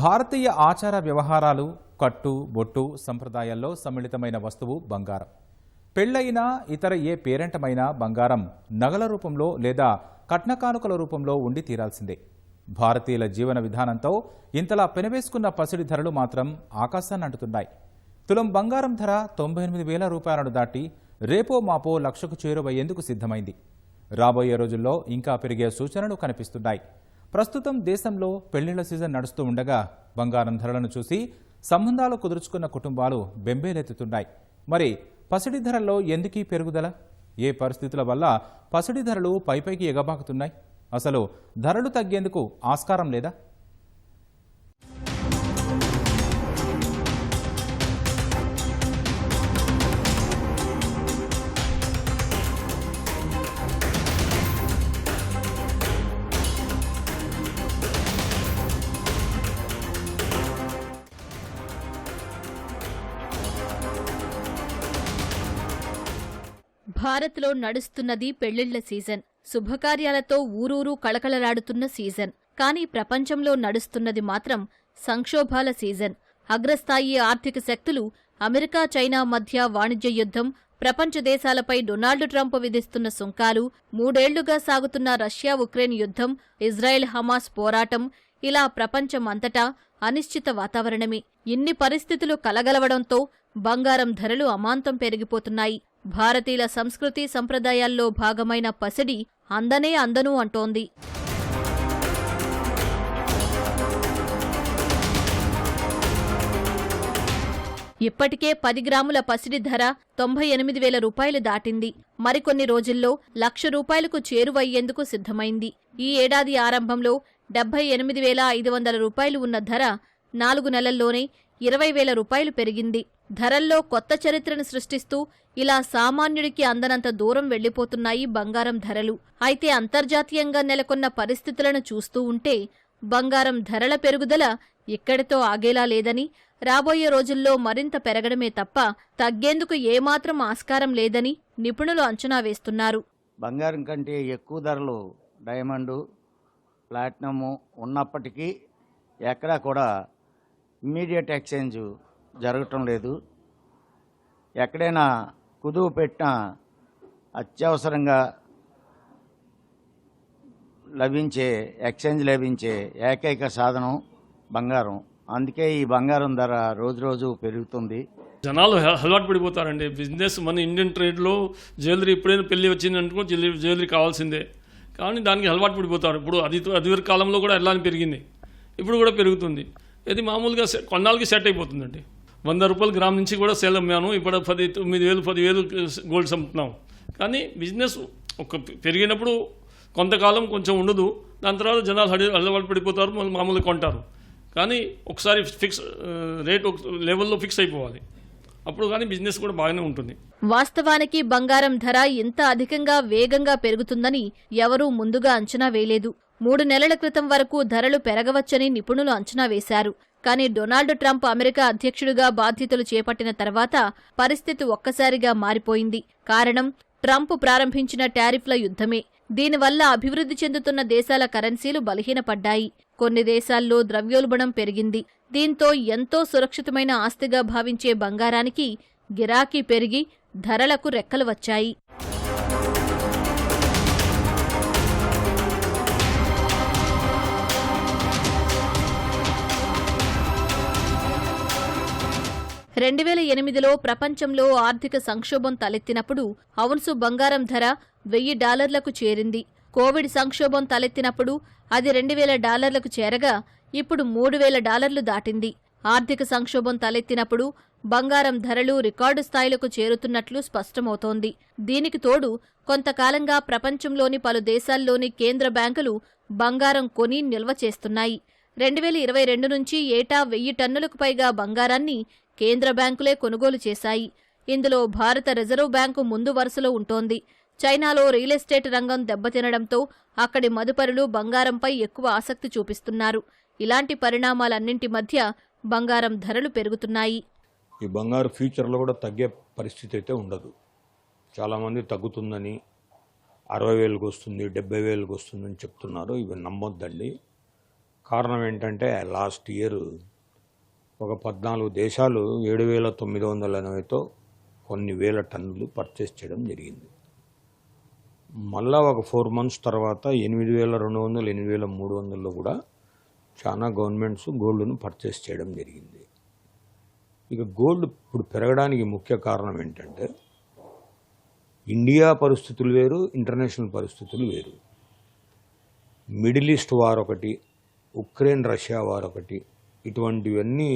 భారతీయ ఆచార వ్యవహారాలు కట్టు బొట్టు సంప్రదాయాల్లో సమ్మిళితమైన వస్తువు బంగారం. పెళ్ళైన ఇతర ఏ పేరెంటమైనా బంగారం నగల రూపంలో లేదా కట్నకానుకల రూపంలో ఉండి తీరాల్సిందే. భారతీయుల జీవన విధానంతో ఇంతలా పెనవేసుకున్న పసిడి ధరలు మాత్రం ఆకాశాన్ని అంటుతున్నాయి. తులం బంగారం ధర తొంభై ఎనిమిది వేల రూపాయలను దాటి రేపో మాపో లక్షకు చేరువయ్యేందుకు సిద్ధమైంది. రాబోయే రోజుల్లో ఇంకా పెరిగే సూచనలు కనిపిస్తున్నాయి. ప్రస్తుతం దేశంలో పెళ్ళిళ్ళ సీజన్ నడుస్తూ ఉండగా బంగారం ధరలను చూసి సంబంధాలు కుదుర్చుకున్న కుటుంబాలు బెంబేలెత్తుతున్నాయి. మరి పసిడి ధరల్లో ఎందుకీ పెరుగుదల? ఏ పరిస్థితుల వల్ల పసిడి ధరలు పైపైకి ఎగబాకుతున్నాయి? అసలు ధరలు తగ్గేందుకు ఆస్కారం లేదా? భారత్లో నడుస్తున్నది పెళ్ళిళ్ళ సీజన్. శుభకార్యాలతో ఊరూరు కళకళలాడుతున్న సీజన్. కానీ ప్రపంచంలో నడుస్తున్నది మాత్రం సంక్షోభాల సీజన్. అగ్రస్థాయి ఆర్థిక శక్తులు అమెరికా చైనా మధ్య వాణిజ్య యుద్ధం ప్రపంచ దేశాలపై డొనాల్డ్ ట్రంప్ విధిస్తున్న సుంకాలు మూడేళ్ళుగా సాగుతున్న రష్యా ఉక్రెయిన్ యుద్ధం ఇజ్రాయెల్ హమాస్ పోరాటం ఇలా ప్రపంచమంతటా అనిశ్చిత వాతావరణమే. ఇన్ని పరిస్థితులు కలగలవడంతో బంగారం ధరలు అమాంతం పెరిగిపోతున్నాయి. భారతీయుల సంస్కృతి సంప్రదాయాల్లో భాగమైన పసిడి అందనే అందను అంటోంది. ఇప్పటికే పది గ్రాముల పసిడి ధర తొంభై ఎనిమిది వేల రూపాయలు దాటింది. మరికొన్ని రోజుల్లో లక్ష రూపాయలకు చేరువయ్యేందుకు సిద్ధమైంది. ఈ ఏడాది ఆరంభంలో డెబ్బై ఎనిమిది వేల ఐదు వందల రూపాయలు ఉన్న ధర నాలుగు నెలల్లోనే ఇరవై వేల రూపాయలు పెరిగింది. ధరల్లో కొత్త చరిత్రను సృష్టిస్తూ ఇలా సామాన్యుడికి అందనంత దూరం వెళ్ళిపోతున్నాయి బంగారం ధరలు. అయితే అంతర్జాతీయంగా నెలకొన్న పరిస్థితులను చూస్తూ ఉంటే బంగారం ధరల పెరుగుదల ఇక్కడితో ఆగేలా లేదని రాబోయే రోజుల్లో మరింత పెరగడమే తప్ప తగ్గేందుకు ఏమాత్రం ఆస్కారం లేదని నిపుణులు అంచనా వేస్తున్నారు. బంగారం కంటే ఎక్కువ ధరలు డైమండు ప్లాటినము ఉన్నప్పటికీ ఎక్కడా కూడా ఇమ్మీడియట్ ఎక్స్చేంజ్ జరగటం లేదు. ఎక్కడైనా కుదువు పెట్టిన అత్యవసరంగా లభించే ఎక్స్చేంజ్ లభించే ఏకైక సాధనం బంగారం. అందుకే ఈ బంగారం ధర రోజు రోజు పెరుగుతుంది. జనాలు అలవాటు పడిపోతారండి. బిజినెస్ మన ఇండియన్ ట్రేడ్లో జ్యువెలరీ ఎప్పుడైనా పెళ్ళి వచ్చింది అనుకో జ్యువెలరీ కావాల్సిందే. కానీ దానికి అలవాటు పడిపోతారు. ఇప్పుడు అది అదివరి కాలంలో కూడా అలానే పెరిగింది. ఇప్పుడు కూడా పెరుగుతుంది. ఇది మామూలుగా సె- కొన్నాళ్ళకి సెట్ అయిపోతుందండి. వంద రూపాయలు గ్రామ్ నుంచి కూడా సేల్ అమ్మాను ఇప్పుడు పది తొమ్మిది వేలు పదివేలు గోల్డ్స్ అమ్ముతున్నాం కానీ బిజినెస్ ఒక పెరిగినప్పుడు కొంతకాలం కొంచెం ఉండదు దాని తర్వాత జనాలు హడి అలవాటు పడిపోతారు మళ్ళీ మామూలుగా కొంటారు. కానీ ఒకసారి ఫిక్స్ రేట్ ఒక లెవెల్లో ఫిక్స్ అయిపోవాలి. అప్పుడు కానీ బిజినెస్ కూడా బాగానే ఉంటుంది. వాస్తవానికి బంగారం ధర ఇంత అధికంగా వేగంగా పెరుగుతుందని ఎవరూ ముందుగా అంచనా వేయలేదు. మూడు నెలల క్రితం వరకు ధరలు పెరగవచ్చని నిపుణులు అంచనా వేశారు. కానీ డొనాల్డ్ ట్రంప్ అమెరికా అధ్యక్షుడిగా బాధ్యతలు చేపట్టిన తర్వాత పరిస్థితి ఒక్కసారిగా మారిపోయింది. కారణం ట్రంప్ ప్రారంభించిన టారిఫ్ల యుద్ధమే. దీనివల్ల అభివృద్ధి చెందుతున్న దేశాల కరెన్సీలు బలహీనపడ్డాయి. కొన్ని దేశాల్లో ద్రవ్యోల్బణం పెరిగింది. దీంతో ఎంతో సురక్షితమైన ఆస్తిగా భావించే బంగారానికి గిరాకీ పెరిగి ధరలకు రెక్కలు వచ్చాయి. రెండు వేల ఎనిమిదిలో ప్రపంచంలో ఆర్థిక సంక్షోభం తలెత్తినప్పుడు ఔన్సు బంగారం ధర వెయ్యి డాలర్లకు చేరింది. కోవిడ్ సంక్షోభం తలెత్తినప్పుడు అది రెండు వేల డాలర్లకు చేరగా ఇప్పుడు మూడు వేల డాలర్లు దాటింది. ఆర్థిక సంక్షోభం తలెత్తినప్పుడు బంగారం ధరలు రికార్డు స్థాయిలకు చేరుతున్నట్లు స్పష్టమవుతోంది. దీనికి తోడు కొంతకాలంగా ప్రపంచంలోని పలు దేశాల్లోని కేంద్ర బ్యాంకులు బంగారం కొని నిల్వ చేస్తున్నాయి. రెండు వేల ఇరవై రెండు నుంచి ఏటా వెయ్యి టన్నులకు పైగా బంగారాన్ని కేంద్ర బ్యాంకులే కొనుగోలు చేశాయి. ఇందులో భారత రిజర్వ్ బ్యాంకు ముందు వరుసలో ఉంటోంది. చైనాలో రియల్ ఎస్టేట్ రంగం దెబ్బతినడంతో అక్కడి మదుపరులు బంగారంపై ఎక్కువ ఆసక్తి చూపిస్తున్నారు. ఇలాంటి పరిణామాలన్నింటి మధ్య బంగారం ధరలు పెరుగుతున్నాయి. ఈ బంగారు ఫ్యూచర్లో కూడా తగ్గే పరిస్థితి అయితే ఉండదు. చాలామంది తగ్గుతుందని అరవై వేలకు వస్తుంది డెబ్బై వేలకు వస్తుందని చెప్తున్నారు. ఇవి నమ్మొద్దండి. కారణం ఏంటంటే లాస్ట్ ఇయర్ ఒక పద్నాలుగు దేశాలు ఏడు వేల తొమ్మిది వందల ఎనభైతో కొన్ని వేల టన్నులు పర్చేస్ చేయడం జరిగింది. మళ్ళా ఒక ఫోర్ మంత్స్ తర్వాత ఎనిమిది వేల రెండు వందలు ఎనిమిది వేల మూడు వందల్లో కూడా చాలా గవర్నమెంట్స్ గోల్డ్ను పర్చేస్ చేయడం జరిగింది. ఇక గోల్డ్ ఇప్పుడు పెరగడానికి ముఖ్య కారణం ఏంటంటే ఇండియా పరిస్థితులు వేరు ఇంటర్నేషనల్ పరిస్థితులు వేరు. మిడిల్ ఈస్ట్ వార్ ఒకటి ఉక్రెయిన్ రష్యా వార్ ఒకటి ఇటువంటివన్నీ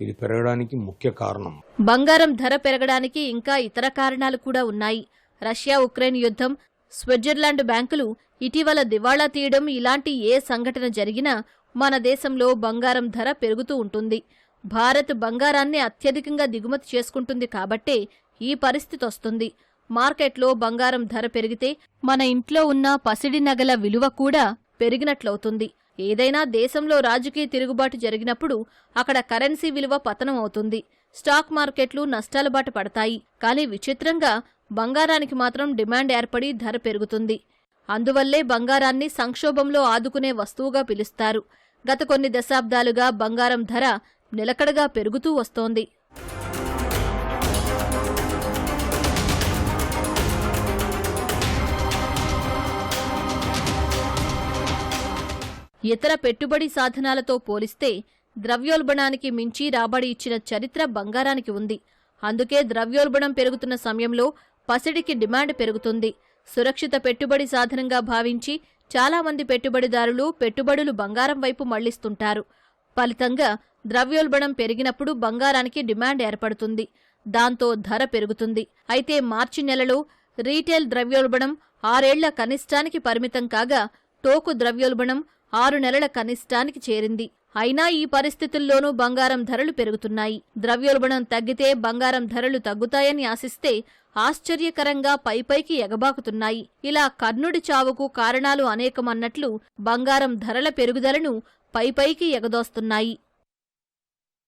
ఇది పెరగడానికి ముఖ్య కారణం. బంగారం ధర పెరగడానికి ఇంకా ఇతర కారణాలు కూడా ఉన్నాయి. రష్యా ఉక్రెయిన్ యుద్ధం స్విట్జర్లాండ్ బ్యాంకులు ఇటీవల దివాళా తీయడం ఇలాంటి ఏ సంఘటన జరిగినా మన దేశంలో బంగారం ధర పెరుగుతూ ఉంటుంది. భారత్ బంగారాన్ని అత్యధికంగా దిగుమతి చేసుకుంటుంది కాబట్టే ఈ పరిస్థితి వస్తుంది. మార్కెట్లో బంగారం ధర పెరిగితే మన ఇంట్లో ఉన్న పసిడి నగల విలువ కూడా పెరిగినట్లవుతుంది. ఏదైనా దేశంలో రాజకీయ తిరుగుబాటు జరిగినప్పుడు అక్కడ కరెన్సీ విలువ పతనం అవుతుంది. స్టాక్ మార్కెట్లు నష్టాల బాట పడతాయి. కానీ విచిత్రంగా బంగారానికి మాత్రం డిమాండ్ ఏర్పడి ధర పెరుగుతుంది. అందువల్లే బంగారాన్ని సంక్షోభంలో ఆదుకునే వస్తువుగా పిలుస్తారు. గత కొన్ని దశాబ్దాలుగా బంగారం ధర నిలకడగా పెరుగుతూ వస్తోంది. ఇతర పెట్టుబడి సాధనాలతో పోలిస్తే ద్రవ్యోల్బణానికి మించి రాబడి ఇచ్చిన చరిత్ర బంగారానికి ఉంది. అందుకే ద్రవ్యోల్బణం పెరుగుతున్న సమయంలో పసిడికి డిమాండ్ పెరుగుతుంది. సురక్షిత పెట్టుబడి సాధనంగా భావించి చాలామంది పెట్టుబడిదారులు పెట్టుబడులు బంగారం వైపు మళ్ళిస్తుంటారు. ఫలితంగా ద్రవ్యోల్బణం పెరిగినప్పుడు బంగారానికి డిమాండ్ ఏర్పడుతుంది. దాంతో ధర పెరుగుతుంది. అయితే మార్చి నెలలో రీటైల్ ద్రవ్యోల్బణం ఆరేళ్ళ కనిష్టానికి పరిమితం కాగా టోకు ద్రవ్యోల్బణం ఆరు నెలల కనిష్టానికి చేరింది. అయినా ఈ పరిస్థితుల్లోనూ బంగారం ధరలు పెరుగుతున్నాయి. ద్రవ్యోల్బణం తగ్గితే బంగారం ధరలు తగ్గుతాయని ఆశిస్తే ఆశ్చర్యకరంగా పైపైకి ఎగబాకుతున్నాయి. ఇలా కర్ణుడి చావుకు కారణాలు అనేకమన్నట్లు బంగారం ధరల పెరుగుదలను పైపైకి ఎగదోస్తున్నాయి.